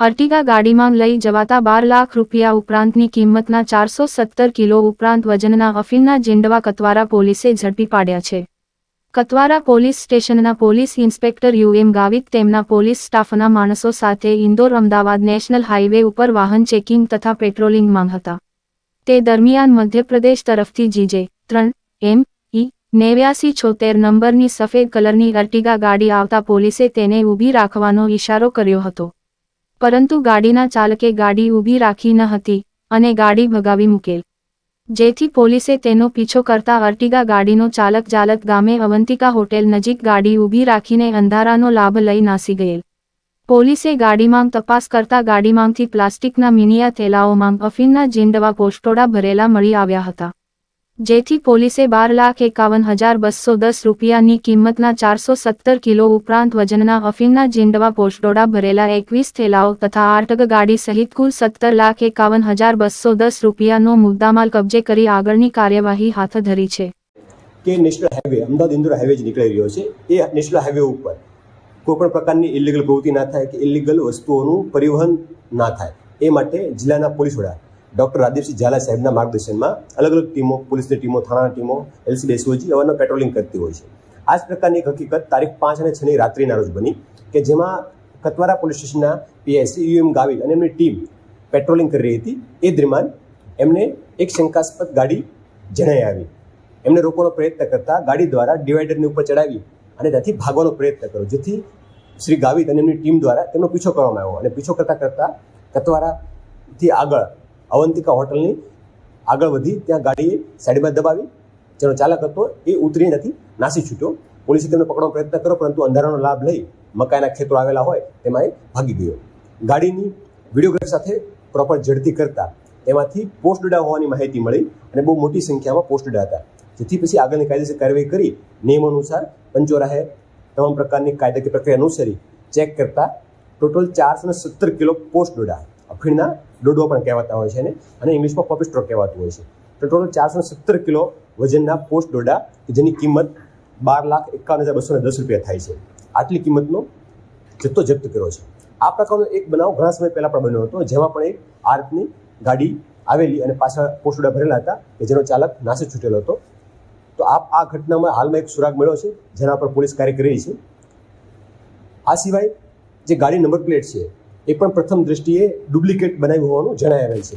Ertiga ગાડીમાં લઈ જવાતા બાર લાખ રૂપિયા ઉપરાંતની કિંમતના ચારસો સત્તર કિલો ઉપરાંત વજનના અફીણના જેંડવા કતવારા પોલીસે ઝડપી પાડ્યા છે. કતવારા પોલીસ સ્ટેશનના police inspector U M Gavit તેમના પોલીસ સ્ટાફના માણસો સાથે ઇન્દોર અમદાવાદ નેશનલ હાઇવે ઉપર વાહન ચેકિંગ તથા પેટ્રોલિંગમાં હતા. તે દરમિયાન મધ્યપ્રદેશ તરફથી જીજે ત્રણ, એમ, ઈ, નેવ્યાસી છોતેર નંબરની સફેદ કલરની અર્ટિગા ગાડી આવતા પોલીસે તેને ઊભી રાખવાનો ઇશારો કર્યો હતો. પરંતુ ગાડીના ચાલકે ગાડી ઊભી રાખી ન હતી અને ગાડી ભગાવી મૂકેલ. જેથી પોલીસે તેનો પીછો કરતા અર્ટિગા ગાડીનો ચાલક જાલક ગામે અવંતિકા હોટેલ નજીક ગાડી ઊભી રાખીને અંધારાનો લાભ લઈ નાસી ગયેલ. પોલીસે ગાડીમાં તપાસ કરતા ગાડીમાંથી પ્લાસ્ટિકના મિનિયા થેલાઓમાં અફીનના જીંડવા પોસ્ટોડા ભરેલા મળી આવ્યા હતા. જેથી પોલીસે બાર લાખ એકાવન હજાર બસો દસ રૂપિયાની કિંમતના ચારસો સત્તર કિલો ઉપરાંત વજનના અફીણના જીંડવા પોસ્ટોડા ભરેલા એકવીસ થેલાઓ તથા આઠ ગાડી સહિત કુલ સત્તર લાખ એકાવન હજાર બસો દસ રૂપિયાનો મુદ્દામાલ કબજે કરી આગળની કાર્યવાહી હાથ ધરી છે. કે national highway, Ahmedabad Indore highway જે નીકળી રહ્યો છે. એ નેશનલ હાઈવે ઉપર કોઈ પણ પ્રકારની ઇલીગલ પ્રવૃત્તિ ના થાય કે ઇલીગલ વસ્તુઓનું પરિવહન ના થાય. એ માટે જિલ્લાના પોલીસ વડા ડોક્ટર રાદીપસિંહ ઝાલા સાહેબના માર્ગદર્શનમાં અલગ અલગ ટીમો, પોલીસની ટીમો, થાણાની ટીમો એલસીબી એસઓજી અવારનવાર પેટ્રોલિંગ કરતી હોય છે. આ જ પ્રકારની એક હકીકત તારીખ પાંચ અને છની રાત્રિના રોજ બની કે જેમાં કતવારા પોલીસ સ્ટેશનના પીએસસી યુએમ ગાવિત અને એમની ટીમ પેટ્રોલિંગ કરી રહી હતી. એ દરમિયાન એમને એક શંકાસ્પદ ગાડી જણાઈ આવી. એમને રોકવાનો પ્રયત્ન કરતા ગાડી દ્વારા ડિવાઈડરની ઉપર ચડાવી અને ત્યાંથી ભાગવાનો પ્રયત્ન કર્યો, જેથી શ્રી ગાવિત અને એમની ટીમ દ્વારા તેમનો પીછો કરવામાં આવ્યો. અને પીછો કરતાં કરતાં કતવારાથી આગળ અવંતિકા હોટલની આગળ વધી ત્યાં ગાડીએ સાઈડમાં દબાવી, જેનો ચાલક હતો એ ઉતરી નથી નાસી છૂટ્યો. પોલીસે તેમને પકડવાનો પ્રયત્ન કર્યો, પરંતુ અંધારાનો લાભ લઈ મકાઈના ખેતરો આવેલા હોય તેમાં એ ભાગી ગયો. ગાડીની વિડીયોગ્રાફ સાથે પ્રોપર ઝડપી કરતા તેમાંથી પોસ્ટ ડેટા હોવાની માહિતી મળી અને બહુ મોટી સંખ્યામાં પોસ્ટ ડેટા હતા. જેથી પછી આગળની કાયદેસર કાર્યવાહી કરી, નિયમ અનુસાર પંચોરાહે તમામ પ્રકારની કાયદાકીય પ્રક્રિયા અનુસરી, ચેક કરતા ટોટલ ચારસો સત્તર કિલો પોસ્ટ ડોડા અફીણના ડોડો પણ કહેવાતા હોય છે ને અને ઇંગ્લિશમાં પોપી સ્ટ્રોક કહેવાતું હોય છે. તો ટોટલ ચારસો સત્તર કિલો વજનના પોસ્ટ ડોડા કે જેની કિંમત બાર લાખ એકાવન હજાર બસો દસ રૂપિયા થાય છે. આટલી કિંમતનો જથ્થો જપ્ત કર્યો છે. આ પ્રકારનો એક બનાવ ઘણા સમય પહેલા પણ બન્યો હતો, જેમાં પણ એક આર્કની ગાડી આવેલી અને પાછળ પોસ્ટોડા ભરેલા હતા કે જેનો ચાલક નાસી છૂટેલો હતો. તો આ આ ઘટનામાં હાલમાં એક સુરાગ મળ્યો છે, જેના પર પોલીસ કાર્ય કરી રહી છે. આ સિવાય જે ગાડી નંબર પ્લેટ છે એ પણ પ્રથમ દ્રષ્ટિએ ડુપ્લિકેટ બનાવ્યું હોવાનું જણાવેલ છે.